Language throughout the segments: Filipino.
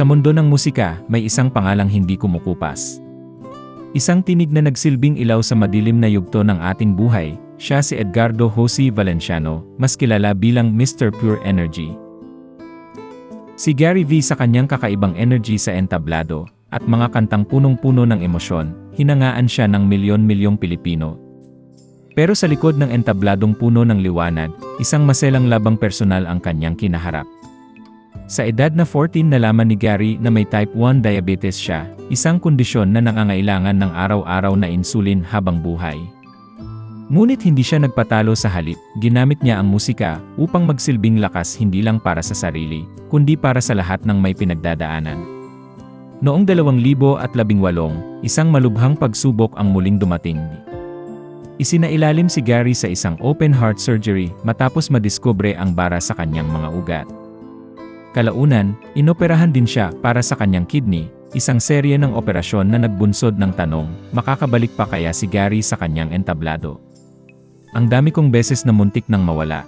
Sa mundo ng musika, may isang pangalang hindi kumukupas. Isang tinig na nagsilbing ilaw sa madilim na yugto ng ating buhay, siya si Edgardo Jose Valenciano, mas kilala bilang Mr. Pure Energy. Si Gary V sa kanyang kakaibang energy sa entablado, at mga kantang punong-puno ng emosyon, hinangaan siya ng milyon-milyong Pilipino. Pero sa likod ng entabladong puno ng liwanag, isang maselang labang personal ang kanyang kinaharap. Sa edad na 14 nalaman ni Gary na may type 1 diabetes siya, isang kondisyon na nangangailangan ng araw-araw na insulin habang buhay. Ngunit hindi siya nagpatalo sa halip, ginamit niya ang musika upang magsilbing lakas hindi lang para sa sarili, kundi para sa lahat ng may pinagdadaanan. Noong 2018, isang malubhang pagsubok ang muling dumating. Isinailalim si Gary sa isang open heart surgery matapos madiskubre ang bara sa kanyang mga ugat. Kalaunan, inoperahan din siya para sa kanyang kidney, isang serye ng operasyon na nagbunsod ng tanong, makakabalik pa kaya si Gary sa kanyang entablado? Ang dami kong beses na muntik nang mawala.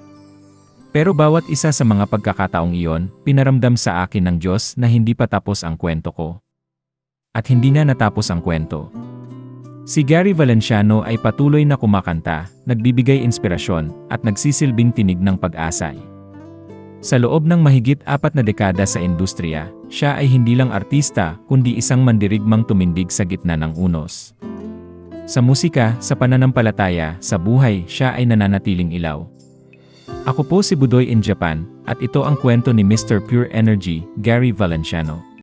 Pero bawat isa sa mga pagkakataong iyon, pinaramdam sa akin ng Diyos na hindi pa tapos ang kwento ko. At hindi na natapos ang kwento. Si Gary Valenciano ay patuloy na kumakanta, nagbibigay inspirasyon, at nagsisilbing tinig ng pag-asa. Sa loob ng mahigit apat na dekada sa industriya, siya ay hindi lang artista, kundi isang mandirigmang tumindig sa gitna ng unos. Sa musika, sa pananampalataya, sa buhay, siya ay nananatiling ilaw. Ako po si Budoy in Japan, at ito ang kwento ni Mr. Pure Energy, Gary Valenciano.